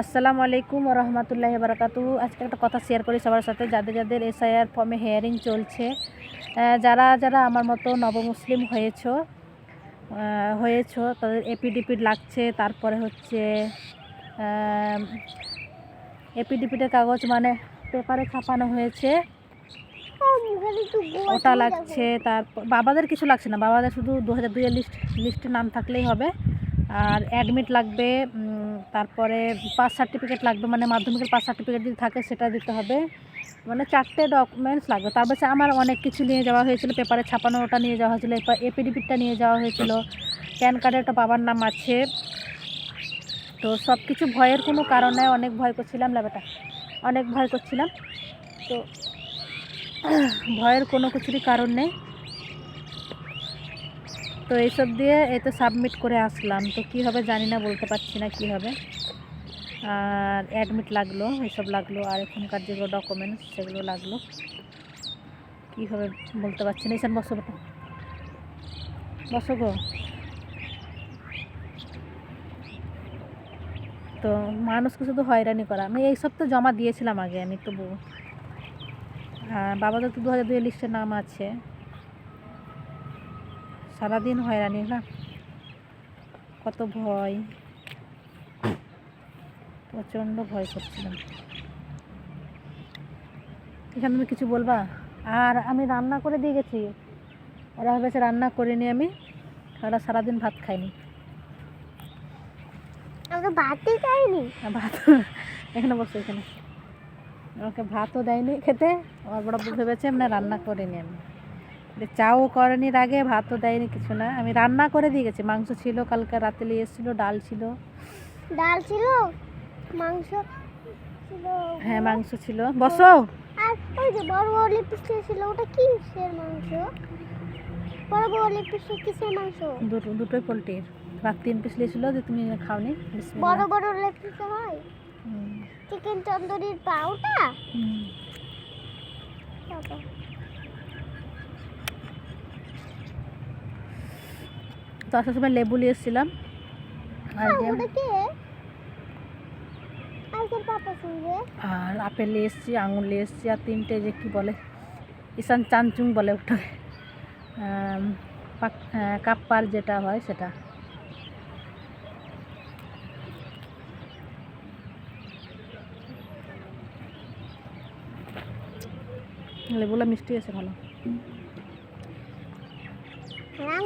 আসসালামু আলাইকুম রহমতুল্লাহ বারাকাতু আজকে একটা কথা শেয়ার করি সবার সাথে। যাদের যাদের এসআইআর ফর্মে হেয়ারিং চলছে যারা যারা আমার মতো নবমুসলিম হয়েছ হয়েছ, তাদের এপিডিপিড লাগছে। তারপরে হচ্ছে এপিডিপিডের কাগজ মানে পেপারে ছাপানো হয়েছে। ওটা লাগছে। তারপর বাবাদের কিছু লাগছে না। বাবাদের শুধু দু হাজার দুইয়ের লিস্ট লিস্টে নাম থাকলেই হবে। আর অ্যাডমিট লাগবে তারপরে পাস সার্টিফিকেট লাগবে মানে মাধ্যমিকের পাস সার্টিফিকেট যদি থাকে সেটা দিতে হবে। মানে চারটে ডকুমেন্টস লাগবে। তার পাশে আমার অনেক কিছু নিয়ে যাওয়া হয়েছিল পেপারে ছাপানো ওটা নিয়ে যাওয়া হয়েছিল এপিডিপিটা নিয়ে যাওয়া হয়েছিল প্যান কার্ডে একটা বাবার নাম আছে। তো সব কিছু ভয়ের কোনো কারণে অনেক ভয় করছিলাম লেবাটা অনেক ভয় করছিলাম। তো ভয়ের কোনো কিছুরই কারণ নেই। তো এইসব দিয়ে এই তো সাবমিট করে আসলাম। তো কী হবে জানি না, বলতে পারছি না কী হবে। আর অ্যাডমিট লাগল, এসব লাগল। আর এখনকার যেগুলো ডকুমেন্টস সেগুলো লাগল। কী হবে বলতে পারছি না। এইসব বসো। বসো গো। তো মানুষকে শুধু হয়রানি করা। আমি এইসব তো জমা দিয়েছিলাম আগে, আমি তবু বাবাদের তো দু হাজার দুই লিস্টের নাম আছে। সারাদিন হয়রানি না? কত ভয়। প্রচণ্ড ভয় করছিলাম। এখানে তুমি কিছু বলবা? আর আমি রান্না করে দিয়ে গেছি। ওরা ভেবেছে রান্না করিনি আমি ওরা সারাদিন ভাত আমরা ভাতই খাইনি আর ভাত। এখানে বসে এখানে। আমাকে ভাতও দেয়নি খেতে। আমার বড় ভেবেছে মানে রান্না করিনি আমি। চাও করেনি আগে ভাতও দেয়নি কিছু না। আমি রান্না করে দিয়ে গেছি। মাংস ছিল কালকে রাতে নিয়ে এসেছিল ডাল ছিল। ডাল ছিল মাংস ছিল। হ্যাঁ মাংস ছিল। বসো। আর ওই যে বড় বড় ছিল ওটা কিসের মাংস? বড় বড় কিসের মাংস? দুটো দুটোই পোলট্রির। রাত তিন পিস নিয়েছিল যে তুমি খাওনি। বড় বড় হয়। চিকেন তন্দুরির পাউটা? তো আসার সময় লেবু নিয়ে এসেছিলাম। আর যে ওটা কে? আজকের পাপা সঙ্গে? আর আপেল নিয়ে এসেছি আঙুর নিয়ে এসেছি আর তিনটে যে কী বলে ইসান চানচুং বলে ওটা। কাপ্পার যেটা হয় সেটা। লেবুলা মিষ্টি আছে ভালো আঙ্গুরটা বেশি ভালো কোন ছাউল বাবু একটা দেখে দিবে এই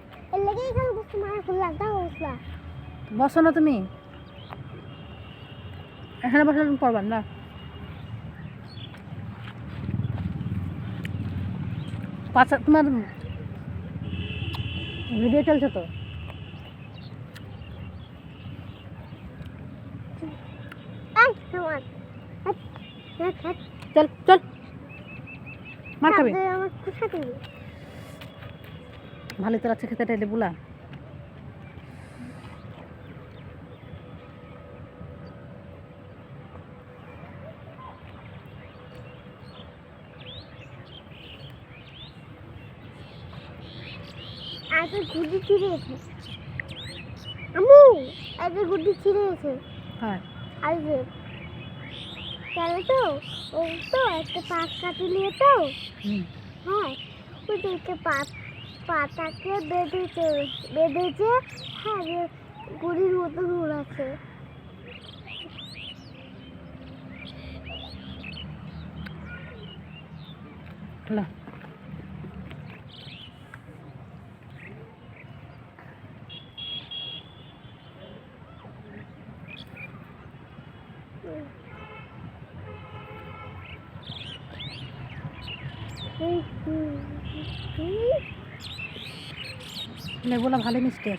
বসো না তুমি। এখানে বসলে তুমি পড়বার না পাশে তোমার ভিডিও চলছে তো। হাট হাট চল চল। মার খাবি। আমার ভালো তো লাগছে খেতে রেলে বুলা। আগে গুড্ডি ছিঁড়েছে আমু আগে গুড্ডি ছিঁড়েছে হ্যাঁ। আর যে কেন তো ও তো একটা পাক কাটি নিয়ে তো। হ্যাঁ ওই যে একটা পাত পাতাকে বেঁধেছে বেঁধেছে হ্যাঁ গুড়ির মতো ঘুরাচ্ছে লেগুলো ভালো মিষ্টি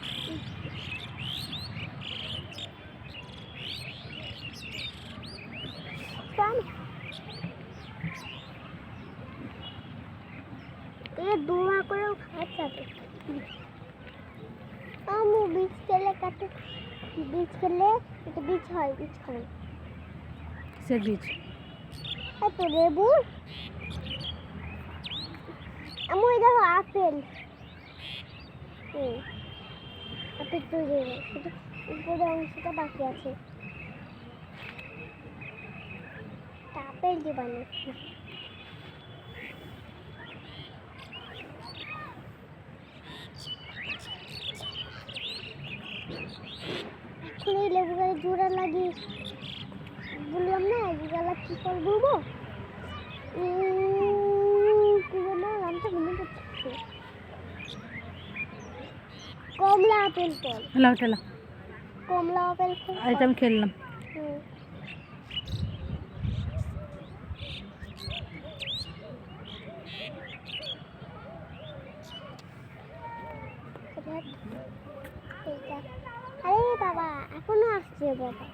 দুমা করেও খাওয়া যাবে আমি বীজ খেলে কাটে বীজ খেলে এটা বীজ হয় বীজ খাই। সে বীজ। এত লেবু। আমি দেখো আপেল। আপেল তৈরি হয়ে শুধু উপরে অংশটা বাকি আছে। তা আপেল দিয়ে বানিয়েছি এখন এই লেবু গায়ে জোড়া লাগিয়ে বললাম না এই গালা কি করে বলব কি বলব? নামটা মনে পড়ছে কমলা আপেল ফল। হেলা টেলা কমলা আপেল ফল। এটা আমি খেললাম। আরে বাবা এখনও আসছে বাবা।